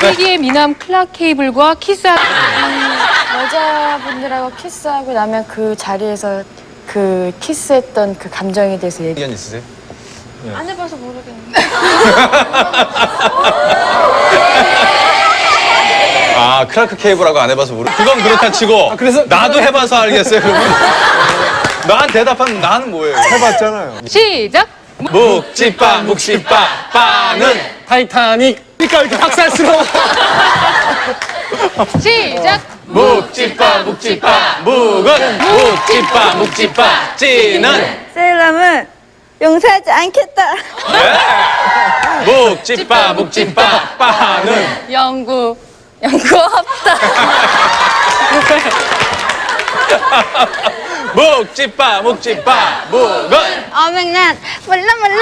세기의 미남 클락 케이블과 키스한 여자분들하고 키스하고 나면 그 자리에서 그 키스했던 그 감정에 대해서 얘기. 의견 있으세요? 안 해봐서 모르겠는데. 아 크라크 케이블하고 안 해봐서 모르. 그건 그렇다 치고. 그래서 나도 해봐서 알겠어요. 그러면. 난 대답한 나는 뭐예요? 해봤잖아요. 시작. 묵찌빠 묵찌빠 빠는 타이타닉. 그러니까 이렇게 박살스러워. 시작. 묵찌빠 묵찌빠 묵은 묵찌빠 묵찌빠 찌는 세일남은 용서하지 않겠다. 네. 묵찌빠 묵찌빠 빠는 영구. 연구 없다. 묵찌빠 묵찌빠 묵은 어맹난 몰라 몰라.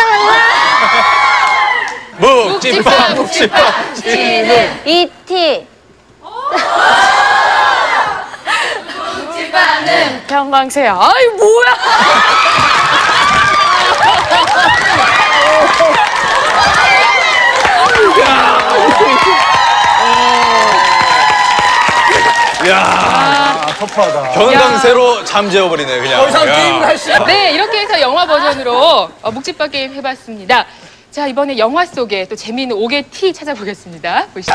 묵찌빠 묵찌빠 찌는 이티. 평강세. 아이 뭐야? 야 터프하다. 경강세로 잠재워버리네 그냥. 더 이상 야. 게임을 할 수. 네, 이렇게 해서 영화 버전으로 어, 묵찌빠 게임 해봤습니다. 자, 이번에 영화 속에 또 재미있는 옥의 티 찾아보겠습니다. 보시죠.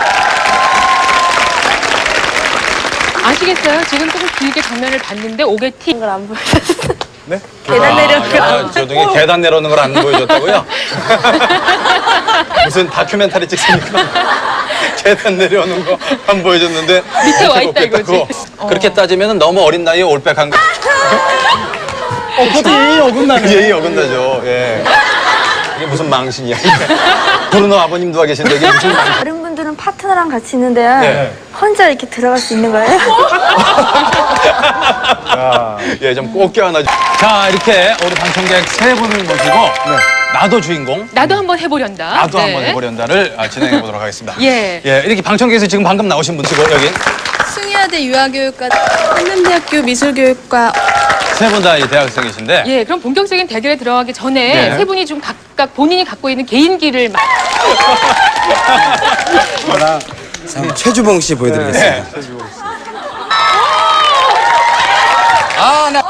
아시겠어요? 지금 조금 길게 장면을 봤는데 옥의 티. 그걸 안 보여줬어. 네? 계단 내려가. 아, 저 등에 계단 내려오는 걸 안 보여줬다고요? 무슨 다큐멘터리 찍습니까? 계단 내려오는 거 안 보여줬는데 밑에 와 있다. 이거지. 그렇게 따지면 너무 어린 나이에 올백한 거 어, 그것도 예의 어긋나네. 예의 어긋나죠. 예. 무슨 망신이야. 브루노 아버님도 와 계신데 이게 무슨 망신. 다른 분들은 파트너랑 같이 있는데요. 네. 혼자 이렇게 들어갈 수 있는 거예요? 예, 좀 꼭 껴안아 주. 자, 이렇게 우리 방청객 세 분을 모시고 나도 주인공, 나도 한번 해보련다. 나도 네. 한번 해보련다를 아, 진행해 보도록 하겠습니다. 예. 예, 이렇게 방청객에서 지금 방금 나오신 분이고 여기 승희아대 유아교육과 한남대학교 미술교육과 세 분다 대학생이신데 예, 그럼 본격적인 대결에 들어가기 전에 네. 세 분이 좀 각각 본인이 갖고 있는 개인기를 막 참, 최주봉 씨 보여드리겠습니다. 아, 나.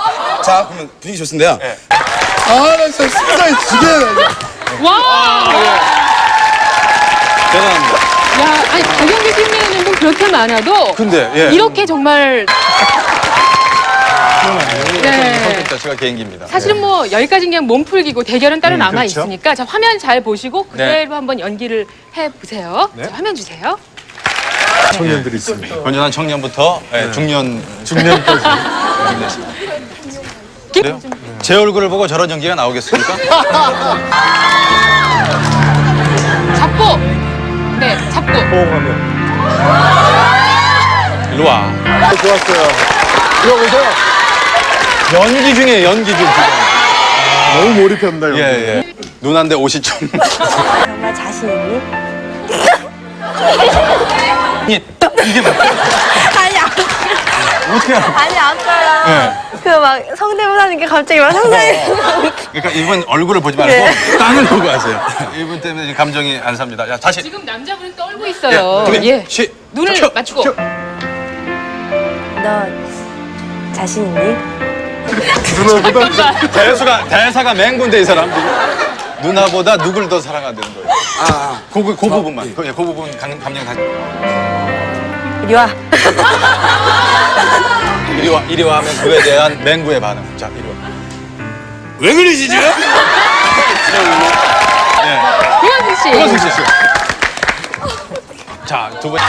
자, 그러면 분위기 좋습니다. 아, 나 진짜 심장이 지게. 와! 대단합니다. 야, 아니 박영규 팀에는 뭐 그렇게 많아도 근데 예. 이렇게 정말 네. 성격 자체가 개인기입니다. 사실은 뭐 여기까지 그냥 몸풀기고 대결은 따로 남아 그렇죠. 있으니까 자 화면 잘 보시고 네. 그대로 한번 연기를 해 보세요. 자, 화면 주세요. 청년들이 있습니다. 건전한 청년부터 예, 중년 중년까지. 그래요? 제 얼굴을 보고 저런 연기가 나오겠습니까? 잡고 네 잡고 호응하면. 일로 와. 아, 좋았어요. 들어보세요. 연기 중에 연기 중. 너무 몰입한다. 예, 예. 누난데 옷이 좀. 정말 자신 있니? 이게 딱 이게 맞 아니, 아, 어떻게 알아? 아니 아까요. 네. 그막 성대모사 하는 게 갑자기 막 상상이. 그러니까 이분 얼굴을 보지 말고 땅을 보고 하세요. 이분 때문에 감정이 안 삽니다. 야, 다시. 지금 남자분이 떨고 있어요. 준비. 예. 시. 눈을 켜. 맞추고 너 자신 있니? 누나보다 대수가 대사가 맹군데 이 사람 누나보다 누굴 더 사랑한다는 거예요. 아, 그, 그, 그 부분만. 그, 예, 그 부분 감, 감정 다. 이리 와. 이리 와, 이리 와 하면 그에 대한 맹구의 반응. 자, 이리 와. 왜 그러시죠? 유현수 씨. 고맙습 씨. 자, 두 분.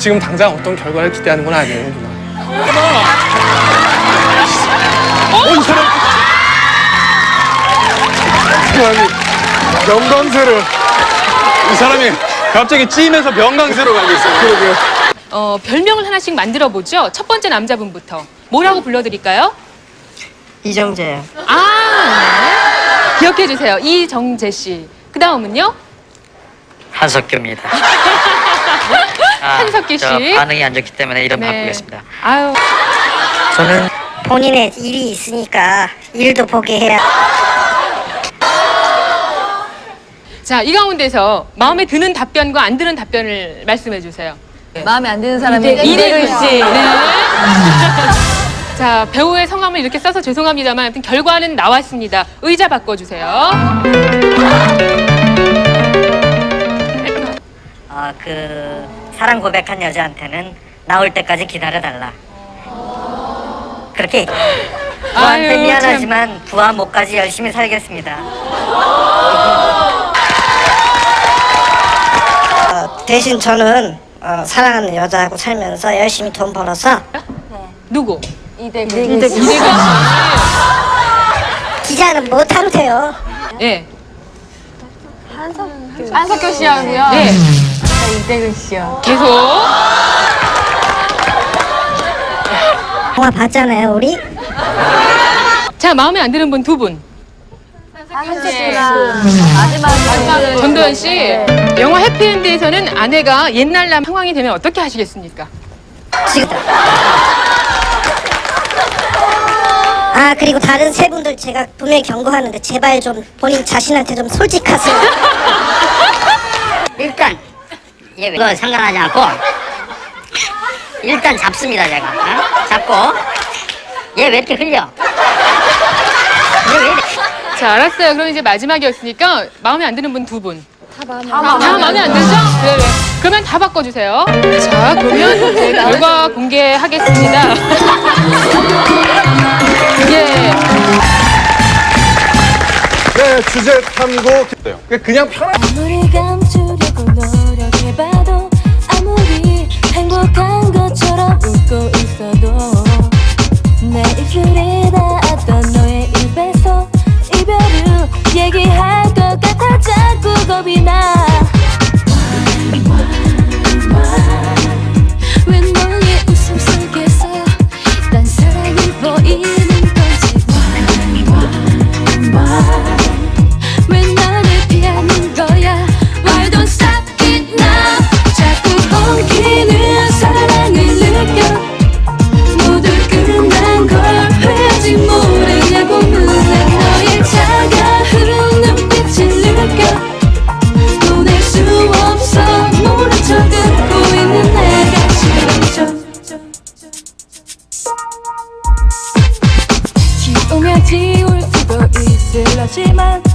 지금 당장 어떤 결과를 기대하는 건 아니에요, 누나. 영광세를. 이 사람이 갑자기 찌면서 병강세로 가고 있어요. 어, 별명을 하나씩 만들어 보죠. 첫 번째 남자분부터 뭐라고 불러드릴까요? 이정재. 아, 네. 기억해 주세요. 이정재 씨. 그 다음은요? 한석규입니다. 아, 한석규 저 씨. 반응이 안 좋기 때문에 이름 네. 바꾸겠습니다. 아유, 저는 본인의 일이 있으니까 일도 보게 해야. 자, 이 가운데서 마음에 드는 답변과 안 드는 답변을 말씀해 주세요. 마음에 안 드는 사람이 이대근 씨. 네. 자, 배우의 성함을 이렇게 써서 죄송합니다만 아무튼 결과는 나왔습니다. 의자 바꿔 주세요. 어, 그 사랑 고백한 여자한테는 나올 때까지 기다려달라. 그렇게 부한테 아유, 미안하지만 부하 목까지 열심히 살겠습니다. 대신 저는 어, 사랑하는 여자하고 살면서 열심히 돈 벌어서 누구? 이대근 씨. 이대근 씨. 기자는 못하면 돼요. 예. 안석규 씨하고요. 예. 이대근 씨요. 계속. 영화 봤잖아요, 우리. 자, 마음에 안 드는 분 두 분. 한석 씨랑 마지막에 전도연 씨, 영화 해피엔드에서는 아내가 옛날 남 상황이 되면 어떻게 하시겠습니까? 지금. 아 그리고 다른 세 분들 제가 분명히 경고하는데 제발 좀 본인 자신한테 좀 솔직하세요. 일단 얘 그거 상관하지 않고 일단 잡습니다 제가. 어? 잡고 얘 왜 이렇게 흘려? 얘왜 이렇게 자, 알았어요. 그럼 이제 마지막이었으니까 마음에 안 드는 분 두 분. 다, 마음에 안 들죠? 네, 네. 그러면 다 바꿔주세요. 자, 그러면 이제 결과 공개하겠습니다. 예. 네, 주제 탐구. 그냥 감추려 하지만